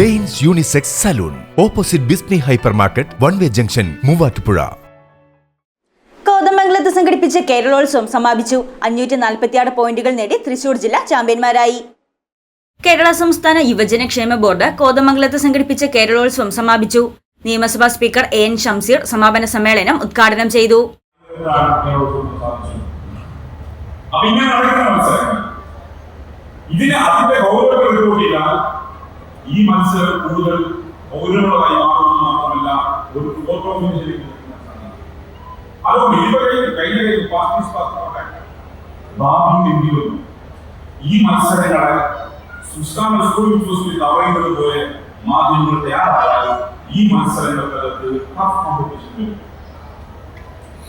Danes unisex salon. Opposite Bismi hyper market one way junction Muvattupuzha. കോതമംഗലത്ത് സംഘടിപ്പിച്ച കേരളോത്സവം സമാപിച്ചു. അഞ്ഞൂറ്റി നാൽപ്പത്തിയാറ് പോയിന്റുകൾ നേടി തൃശൂർ ജില്ല ചാമ്പ്യന്മാരായി. കേരള സംസ്ഥാന യുവജന ക്ഷേമ ബോർഡ് കോതമംഗലത്ത് സംഘടിപ്പിച്ച കേരളോത്സവം സമാപിച്ചു. നിയമസഭാ സ്പീക്കർ എ എൻ ഷംസീർ സമാപന സമ്മേളനം ഉദ്ഘാടനം ചെയ്തു. ഈ മത്സരം കൂടുതൽ ഗൗരവമായി മാറുന്നത് മാത്രമല്ല ഒരു ഫോട്ടോ അതുകൊണ്ട് ഇതുവരെയും കഴിഞ്ഞ പാർട്ടി ഭാവിയെങ്കിലും ഈ മത്സരങ്ങളെ സംസ്ഥാന സ്കൂൾ യൂണിവേഴ്സിറ്റി തടയുന്നത് പോലെ മാധ്യമങ്ങൾ തയ്യാറായാൽ ഈ മത്സരങ്ങൾക്കകത്ത് ടഫ് കോമ്പറ്റീഷൻ വരും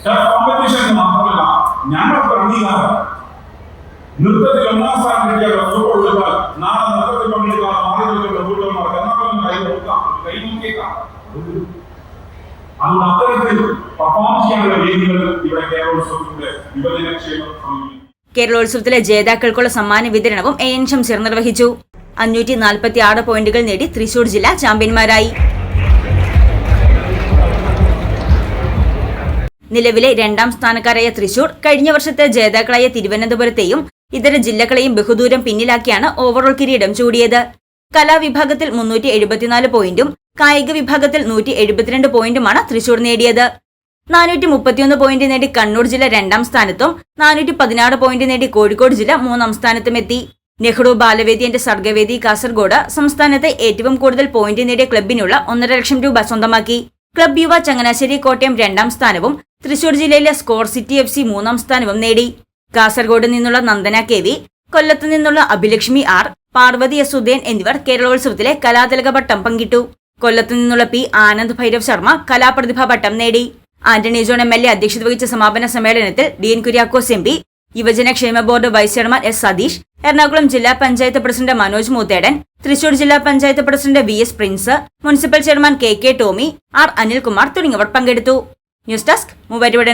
ടഫ് കോമ്പറ്റീഷൻ എന്ന് മാത്രമല്ല ഞങ്ങൾക്ക് അംഗീകാരം നൃത്തത്തിൽ ഒന്നാം സ്ഥാനം കിട്ടിയാൽ ഫോട്ടോ കൊടുത്താൽ നാളെ നൃത്തത്തിൽ പങ്കെടുക്കാൻ ആളുകളുടെ വീട്ടുകാർക്ക് എന്നാലും പെർഫോം കേരളോത്സവത്തിലെ ജേതാക്കൾക്കുള്ള സമ്മാന വിതരണവും എ എൻ ഷംസീർ നിർവഹിച്ചു. അഞ്ഞൂറ്റി നാൽപ്പത്തി ആറ് പോയിന്റുകൾ നേടി തൃശൂർ ജില്ല ചാമ്പ്യന്മാരായി. നിലവിലെ രണ്ടാം സ്ഥാനക്കാരായ തൃശൂർ കഴിഞ്ഞ വർഷത്തെ ജേതാക്കളായ തിരുവനന്തപുരത്തെയും ഇതര ജില്ലകളെയും ബഹുദൂരം പിന്നിലാക്കിയാണ് ഓവറോൾ കിരീടം ചൂടിയത്. കലാവിഭാഗത്തിൽ മുന്നൂറ്റി എഴുപത്തിനാല് പോയിന്റും കായിക വിഭാഗത്തിൽ നൂറ്റി എഴുപത്തിരണ്ട് പോയിന്റുമാണ് തൃശൂർ നേടിയത്. നാനൂറ്റി മുപ്പത്തിയൊന്ന് പോയിന്റ് നേടി കണ്ണൂർ ജില്ല രണ്ടാം സ്ഥാനത്തും നാനൂറ്റി പതിനാറ് പോയിന്റ് നേടി കോഴിക്കോട് ജില്ല മൂന്നാം സ്ഥാനത്തും എത്തി. നെഹ്റു ബാലവേദിയന്റെ സർഗവേദി കാസർഗോഡ് സംസ്ഥാനത്തെ ഏറ്റവും കൂടുതൽ പോയിന്റ് നേടിയ ക്ലബിനുള്ള ഒന്നര ലക്ഷം രൂപ സ്വന്തമാക്കി. ക്ലബ് യുവ ചങ്ങനാശ്ശേരി കോട്ടയം രണ്ടാം സ്ഥാനവും തൃശൂർ ജില്ലയിലെ സ്കോർ സിറ്റി എഫ് സി മൂന്നാം സ്ഥാനവും നേടി. കാസർഗോഡ് നിന്നുള്ള നന്ദന കെ വി കൊല്ലത്ത് നിന്നുള്ള അഭിലക്ഷ്മി ആർ പാർവതി എസ് ഉദയൻ എന്നിവർ കേരളോത്സവത്തിലെ കലാതിലക പട്ടം പങ്കിട്ടു. കൊല്ലത്തു നിന്നുള്ള പി ആനന്ദ് ഭൈരവ് ശർമ്മ കലാപ്രതിഭാ പട്ടം നേടി. Antony John M L A അധ്യക്ഷത വഹിച്ച സമാപന സമ്മേളനത്തിൽ Dean Kuriakose M P യുവജനക്ഷേമ board vice chairman S Satheesh Ernakulam ജില്ലാ പഞ്ചായത്ത് പ്രസിഡന്റ് മനോജ് മൂത്തേടൻ തൃശൂർ ജില്ലാ panchayat president V S Prince municipal chairman K K Tomy R Anilkumar തുടങ്ങിയവർ പങ്കെടുത്തു. News desk Muvattupuzha